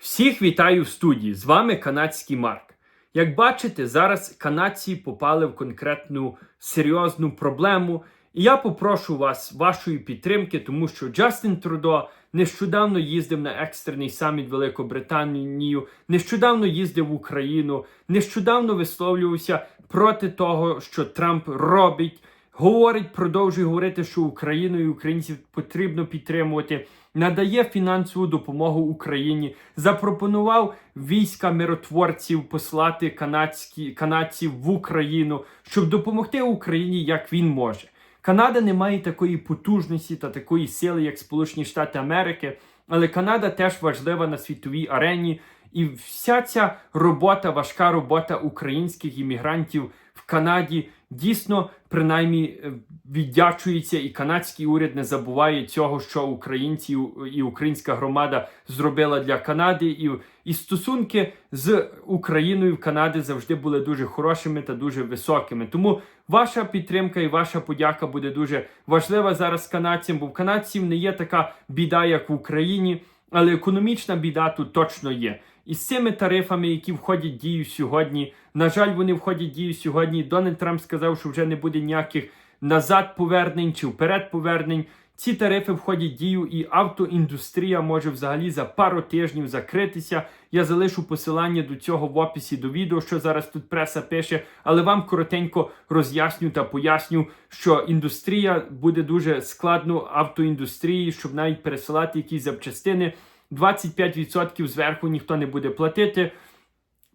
Всіх вітаю в студії. З вами канадський Марк. Як бачите, зараз канадці попали в конкретну серйозну проблему. І я попрошу вас вашої підтримки, тому що Джастін Трудо нещодавно їздив на екстрений саміт Великобританію, нещодавно їздив в Україну, нещодавно висловлювався проти того, що Трамп робить. Говорить, продовжує говорити, що Україну і українців потрібно підтримувати, надає фінансову допомогу Україні, запропонував війська миротворців послати канадські, канадців в Україну, щоб допомогти Україні, як він може. Канада не має такої потужності та такої сили, як Сполучені Штати Америки, але Канада теж важлива на світовій арені. І вся ця робота, важка робота українських іммігрантів в Канаді дійсно принаймні е, віддячується, і канадський уряд не забуває цього, що українці і українська громада зробила для Канади, і, і стосунки з Україною в Канаді завжди були дуже хорошими та дуже високими. Тому ваша підтримка і ваша подяка буде дуже важлива зараз канадцям, бо в канадців не є така біда, як в Україні. Але економічна біда тут точно є. І з цими тарифами, які входять в дію сьогодні, на жаль, вони входять в дію сьогодні. Дональд Трамп сказав, що вже не буде ніяких назад повернень чи вперед повернень. Ці тарифи входять в дію, і автоіндустрія може взагалі за пару тижнів закритися. Я залишу посилання до цього в описі до відео, що зараз тут преса пише, але вам коротенько роз'ясню та поясню, що індустрія буде дуже складно автоіндустрії, щоб навіть пересилати якісь запчастини. 25% зверху ніхто не буде платити.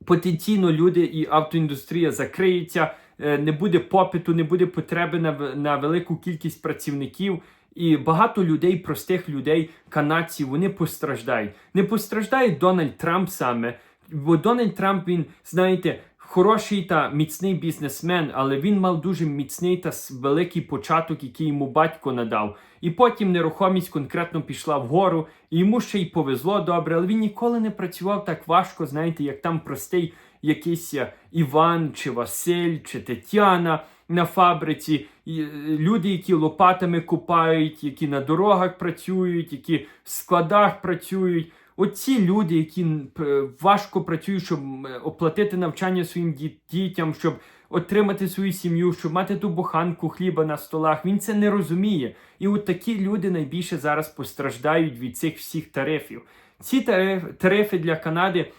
Потенційно люди і автоіндустрія закриється, е, не буде попиту, не буде потреби на, на велику кількість працівників. І багато людей, простих людей, канадців, вони постраждають. Не постраждає Дональд Трамп саме, бо Дональд Трамп, він, знаєте, хороший та міцний бізнесмен, але він мав дуже міцний та великий початок, який йому батько надав. І потім нерухомість конкретно пішла вгору, і йому ще й повезло добре, але він ніколи не працював так важко, знаєте, як там простий якийсь е, Іван, чи Василь, чи Тетяна на фабриці. Е, люди, які лопатами купають, які на дорогах працюють, які в складах працюють. Оці люди, які важко працюють, щоб оплатити навчання своїм дітям, щоб отримати свою сім'ю, щоб мати ту буханку хліба на столах. Він це не розуміє. І от такі люди найбільше зараз постраждають від цих всіх тарифів. Ці тариф- тарифи для Канади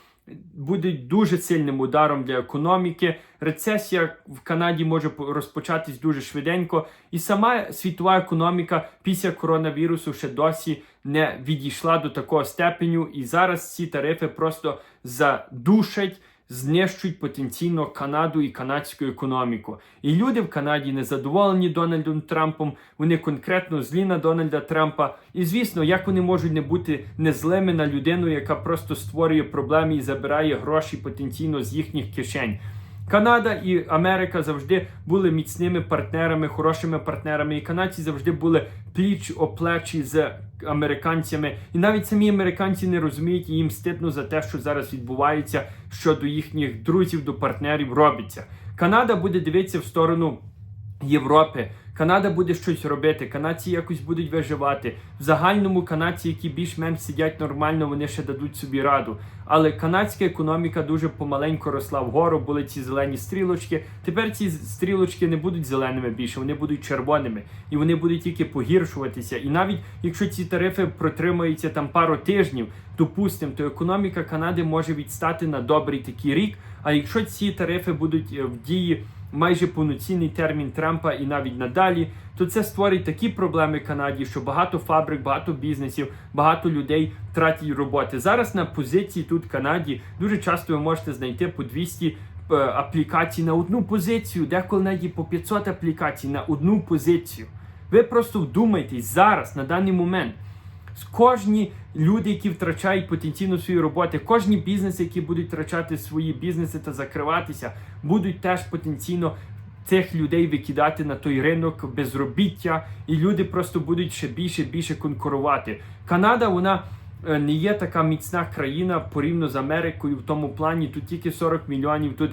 будуть дуже сильним ударом для економіки. Рецесія в Канаді може по- розпочатись дуже швиденько, і сама світова економіка після коронавірусу ще досі не відійшла до такого степеню. І зараз ці тарифи просто задушать. Знищують потенційно Канаду і канадську економіку. І люди в Канаді не задоволені Дональдом Трампом. Вони конкретно злі на Дональда Трампа. І звісно, як вони можуть не бути незлими на людину, яка просто створює проблеми і забирає гроші потенційно з їхніх кишень. Канада і Америка завжди були міцними партнерами, хорошими партнерами, і канадці завжди були пліч о плечі з американцями. І навіть самі американці не розуміють і їм стидно за те, що зараз відбувається щодо їхніх друзів, до партнерів робиться. Канада буде дивитися в сторону Європи. Канада буде щось робити, канадці якось будуть виживати. В загальному канадці, які більш-менш сидять нормально, вони ще дадуть собі раду. Але канадська економіка дуже помаленько росла вгору, були ці зелені стрілочки. Тепер ці стрілочки не будуть зеленими більше, вони будуть червоними і вони будуть тільки погіршуватися. І навіть якщо ці тарифи протримаються там пару тижнів, допустимо, то економіка Канади може відстати на добрий такий рік. А якщо ці тарифи будуть е, в дії майже повноцінний термін Трампа і навіть надалі, то це створить такі проблеми Канаді, що багато фабрик, багато бізнесів, багато людей втратять роботи. Зараз на позиції тут в Канаді дуже часто ви можете знайти по 200 е, аплікацій на одну позицію, деколи навіть по 500 аплікацій на одну позицію. Ви просто вдумайтесь зараз, на даний момент. Кожні люди, які втрачають потенційно свої роботи, кожні бізнеси, які будуть втрачати свої бізнеси та закриватися, будуть теж потенційно цих людей викидати на той ринок безробіття, і люди просто будуть ще більше більше конкурувати. Канада, вона е, не є така міцна країна порівняно з Америкою в тому плані. Тут тільки 40 мільйонів, тут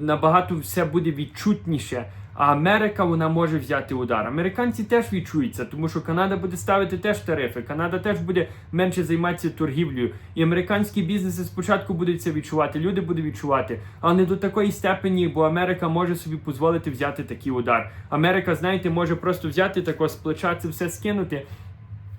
набагато все буде відчутніше. А Америка вона може взяти удар. Американці теж відчуються, тому що Канада буде ставити теж тарифи. Канада теж буде менше займатися торгівлею. І американські бізнеси спочатку будуть це відчувати, люди будуть відчувати, але не до такої степені, бо Америка може собі дозволити взяти такий удар. Америка, знаєте, може просто взяти тако з плеча це все скинути.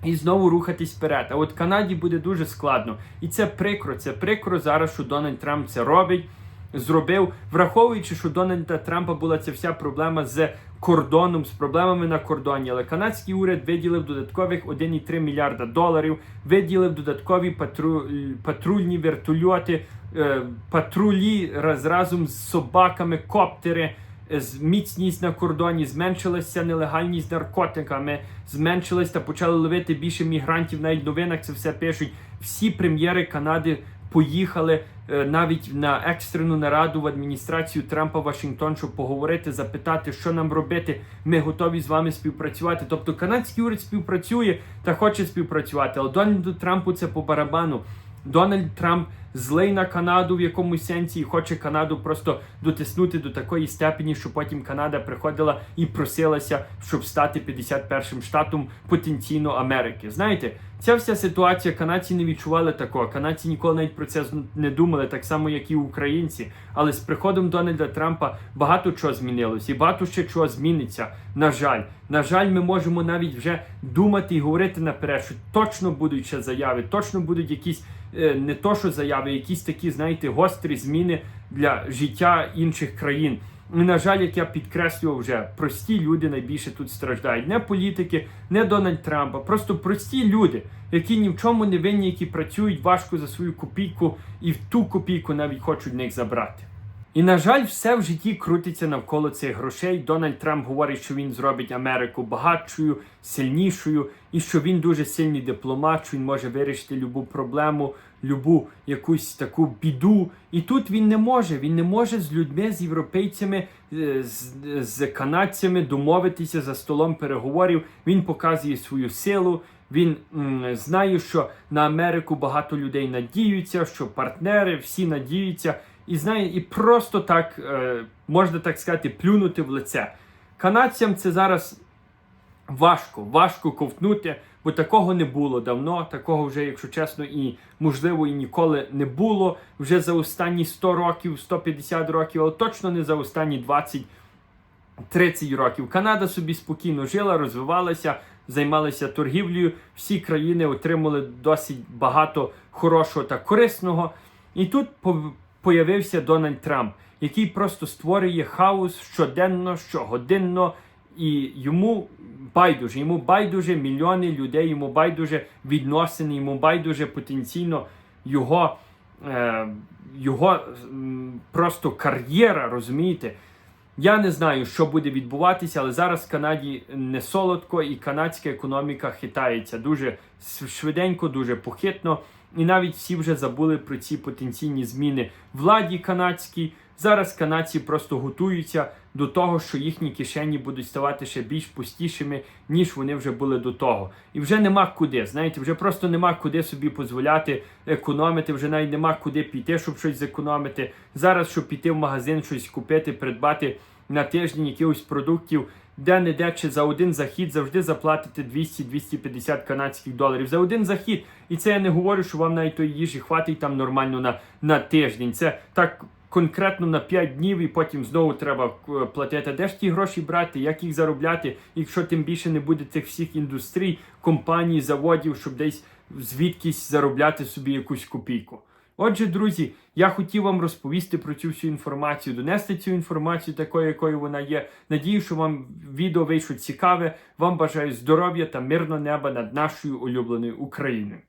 І знову рухатись вперед. А от Канаді буде дуже складно. І це прикро. Це прикро зараз, що Дональд Трамп це робить зробив, враховуючи, що Дональда Трампа була ця вся проблема з кордоном, з проблемами на кордоні. Але канадський уряд виділив додаткових 1,3 мільярда доларів, виділив додаткові патру... патрульні вертольоти, е, патрулі раз разом з собаками, коптери. з- Міцність на кордоні, зменшилася нелегальність наркотиками, зменшилась та почали ловити більше мігрантів. Навіть в новинах це все пишуть. Всі прем'єри Канади поїхали е, навіть на екстрену нараду в адміністрацію Трампа Вашингтон, щоб поговорити, запитати, що нам робити. Ми готові з вами співпрацювати. Тобто канадський уряд співпрацює та хоче співпрацювати. Але Дональду Трампу це по барабану. Дональд Трамп злий на Канаду в якомусь сенсі і хоче Канаду просто дотиснути до такої степені, що потім Канада приходила і просилася, щоб стати 51-м штатом потенційно Америки. Знаєте, ця вся ситуація канадці не відчували такого. Канадці ніколи навіть про це не думали, так само як і українці. Але з приходом Дональда Трампа багато чого змінилось, і багато ще чого зміниться. На жаль, на жаль, ми можемо навіть вже думати і говорити наперед, що точно будуть ще заяви, точно будуть якісь е, не то, що заяви, якісь такі, знаєте, гострі зміни для життя інших країн. І, на жаль, як я підкреслював вже, прості люди найбільше тут страждають. Не політики, не Дональд Трампа, просто прості люди, які ні в чому не винні, які працюють важко за свою копійку і в ту копійку навіть хочуть в них забрати. І на жаль, все в житті крутиться навколо цих грошей. Дональд Трамп говорить, що він зробить Америку багатшою, сильнішою, і що він дуже сильний дипломат, що він може вирішити любу проблему, любу якусь таку біду. І тут він не може. Він не може з людьми, з європейцями, е, з, з канадцями домовитися за столом переговорів. Він показує свою силу. Він м, знає, що на Америку багато людей надіються, що партнери всі надіються. І знає, і просто так е, можна так сказати, плюнути в лице. Канадцям це зараз важко, важко ковтнути, бо такого не було давно. Такого вже, якщо чесно, і можливо і ніколи не було вже за останні 100 років, 150 років, але точно не за останні 20 30 років. Канада собі спокійно жила, розвивалася, займалася торгівлею. Всі країни отримали досить багато хорошого та корисного. І тут появився Дональд Трамп, який просто створює хаос щоденно, щогодинно, і йому байдуже, йому байдуже мільйони людей, йому байдуже відносини, йому байдуже потенційно його, е, його просто кар'єра, розумієте? Я не знаю, що буде відбуватися, але зараз в Канаді не солодко, і канадська економіка хитається дуже швиденько, дуже похитно. І навіть всі вже забули про ці потенційні зміни владі канадській. Зараз канадці просто готуються до того, що їхні кишені будуть ставати ще більш пустішими, ніж вони вже були до того. І вже нема куди. Знаєте, вже просто нема куди собі дозволяти економити, вже навіть нема куди піти, щоб щось зекономити. Зараз, щоб піти в магазин, щось купити, придбати на тиждень якихось продуктів, де не де чи за один захід завжди заплатите 200-250 канадських доларів. За один захід. І це я не говорю, що вам навіть тої їжі хватить там нормально на, на тиждень. Це так. Конкретно на 5 днів і потім знову треба е, платити. Де ж ті гроші брати, як їх заробляти, якщо тим більше не буде цих всіх індустрій, компаній, заводів, щоб десь звідкись заробляти собі якусь копійку. Отже, друзі, я хотів вам розповісти про цю всю інформацію, донести цю інформацію такою, якою вона є. Надію, що вам відео вийшло цікаве. Вам бажаю здоров'я та мирного неба над нашою улюбленою Україною.